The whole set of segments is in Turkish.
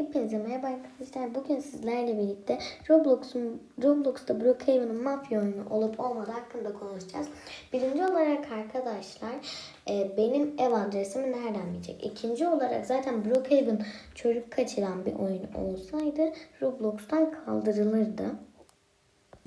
Hepinize merhaba arkadaşlar. Bugün sizlerle birlikte Roblox'un Roblox'ta Brookhaven'ın mafya oyunu olup olmadığı hakkında konuşacağız. Birinci olarak arkadaşlar e, benim ev adresimi nereden bilecek? İkinci olarak zaten Brookhaven çocuk kaçıran bir oyun olsaydı Roblox'tan kaldırılırdı.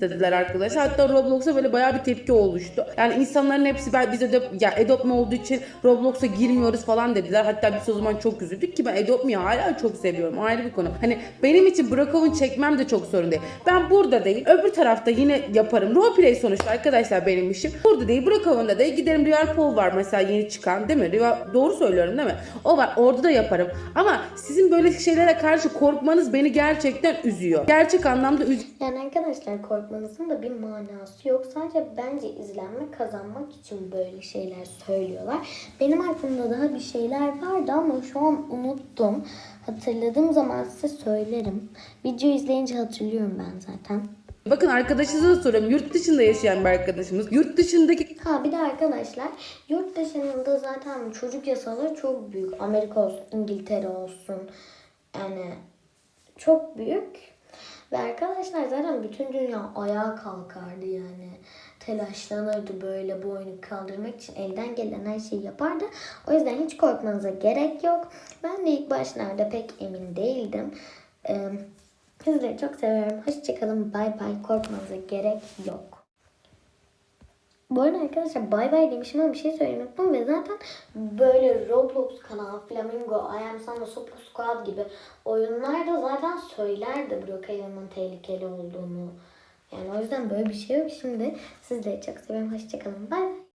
Dediler arkadaşlar. Hatta Roblox'a böyle bayağı bir tepki oluştu. Yani insanların hepsi ben biz Adopt, ya Adopt mu olduğu için Roblox'a girmiyoruz falan dediler. Hatta biz o zaman çok üzüldük ki ben Adopt mu'yu hala çok seviyorum. Ayrı bir konu. Hani benim için Brokov'un çekmem de çok sorun değil. Ben burada değil öbür tarafta yine yaparım. Roleplay sonuçta arkadaşlar benim işim. Burada değil Brokov'unda değil giderim Real Paul var mesela yeni çıkan değil mi? Real, doğru söylüyorum değil mi? O var orada da yaparım. Ama sizin böyle şeylere karşı korkmanız beni gerçekten üzüyor. Gerçek anlamda üzüyor. Yani arkadaşlar korkmanızın da bir manası yok. Sadece bence izlenme kazanmak için böyle şeyler söylüyorlar. Benim aklımda daha bir şeyler vardı ama şu an unuttum. Hatırladığım zaman size söylerim. Video izleyince hatırlıyorum ben zaten. Bakın arkadaşınıza da soruyorum. Yurt dışında yaşayan bir arkadaşımız. Yurt dışındaki Ha bir de arkadaşlar yurt dışında zaten çocuk yasaları çok büyük. Amerika olsun, İngiltere olsun. Yani çok büyük. Ve arkadaşlar zaten bütün dünya ayağa kalkardı yani. Telaşlanırdı böyle bu oyunu kaldırmak için elden gelen her şeyi yapardı. O yüzden hiç korkmanıza gerek yok. Ben de ilk başlarda pek emin değildim. Ee, sizleri çok seviyorum. Hoşçakalın. Bay bay. Korkmanıza gerek yok. Bu arada arkadaşlar bay bay demişim ama bir şey söylemek unuttum ve zaten böyle Roblox kanalı, Flamingo, I Am Sana, Super Squad gibi oyunlarda zaten söylerdi Brookhaven'ın tehlikeli olduğunu. Yani o yüzden böyle bir şey yok. Şimdi sizleri çok seviyorum. Hoşçakalın. Bay bay.